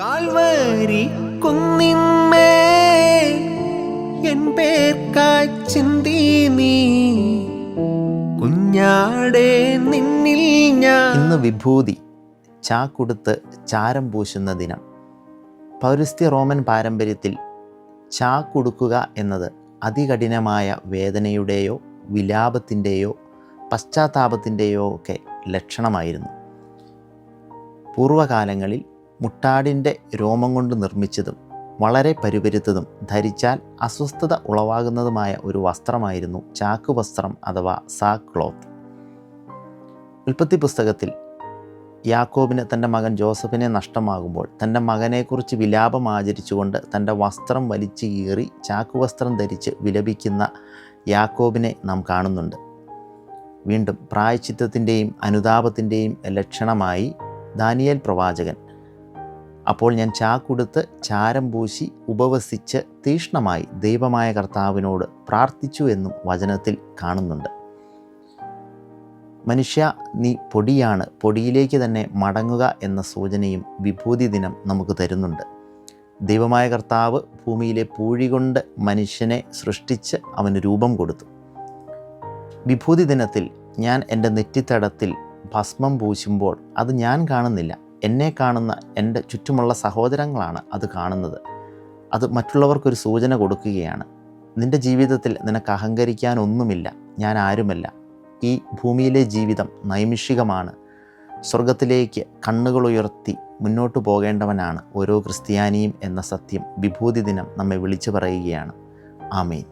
Calvary കുന്നിമ്മേ N പേർ ചിന്തി നീ കുഞ്ഞാടേ നിന്നിൽ ഞാൻ. ഇന്ന് വിഭൂതി ചാക്കുടുത്ത് ചാരം പൂശുന്ന ദിനം. പൗരസ്ത്യ റോമൻ പാരമ്പര്യത്തിൽ ചാക്കുടുക്കുക എന്നത് അതികഠിനമായ വേദനയുടെയോ വിലാപത്തിന്റെയോ പശ്ചാത്താപത്തിന്റെയോ ഒക്കെ ലക്ഷണമായിരുന്നു. പൂർവകാലങ്ങളിൽ മുട്ടാടിന്റെ രോമം കൊണ്ട് നിർമ്മിച്ചതും വളരെ പരുപരുത്തതും ധരിച്ചാൽ അസ്വസ്ഥത ഉളവാകുന്നതുമായ ഒരു വസ്ത്രമായിരുന്നു ചാക്ക് വസ്ത്രം അഥവാ സാക്ക് ക്ലോത്ത് ഉൽപ്പത്തി പുസ്തകത്തിൽ യാക്കോബിന് തന്റെ മകൻ ജോസഫിനെ നഷ്ടമാകുമ്പോൾ തന്റെ മകനെക്കുറിച്ച് വിലാപം ആചരിച്ചുകൊണ്ട് തന്റെ വസ്ത്രം വലിച്ചു കീറി ചാക്കുവസ്ത്രം ധരിച്ച് വിലപിക്കുന്ന യാക്കോബിനെ നാം കാണുന്നുണ്ട്. വീണ്ടും പ്രായച്ചിത്തത്തിന്റെയും അനുതാപത്തിന്റെയും ലക്ഷണമായി ദാനിയേൽ പ്രവാചകൻ അപ്പോൾ ഞാൻ ചാക്കുടുത്ത് ചാരം പൂശി ഉപവസിച്ച് തീഷ്ണമായി ദൈവമായ കർത്താവിനോട് പ്രാർത്ഥിച്ചു എന്നും വചനത്തിൽ കാണുന്നുണ്ട്. മനുഷ്യ നീ പൊടിയാണ്. പൊടിയിലേക്ക് തന്നെ മടങ്ങുക എന്ന സൂചനയും വിഭൂതി ദിനം നമുക്ക് തരുന്നുണ്ട്. ദൈവമായ കർത്താവ് ഭൂമിയിലെ പൂഴി കൊണ്ട് മനുഷ്യനെ സൃഷ്ടിച്ച് അവന് രൂപം കൊടുത്തു. വിഭൂതി ദിനത്തിൽ ഞാൻ എന്റെ നെറ്റിത്തടത്തിൽ ഭസ്മം പൂശുമ്പോൾ അത് ഞാൻ കാണുന്നില്ല. എന്നെ കാണുന്ന എന്റെ ചുറ്റുമുള്ള സഹോദരങ്ങളാണ് അത് കാണുന്നത്. അത് മറ്റുള്ളവർക്കൊരു സൂചന കൊടുക്കുകയാണ്. നിന്റെ ജീവിതത്തിൽ നിനക്ക് അഹങ്കരിക്കാനൊന്നുമില്ല. ഞാൻ ആരുമല്ല. ഈ ഭൂമിയിലെ ജീവിതം നൈമിഷികമാണ്. സ്വർഗത്തിലേക്ക് കണ്ണുകളുയർത്തി മുന്നോട്ടു പോകേണ്ടവനാണ് ഓരോ ക്രിസ്ത്യാനിയും എന്ന സത്യം വിഭൂതി ദിനം നമ്മെ വിളിച്ചു പറയുകയാണ്. ആമേൻ.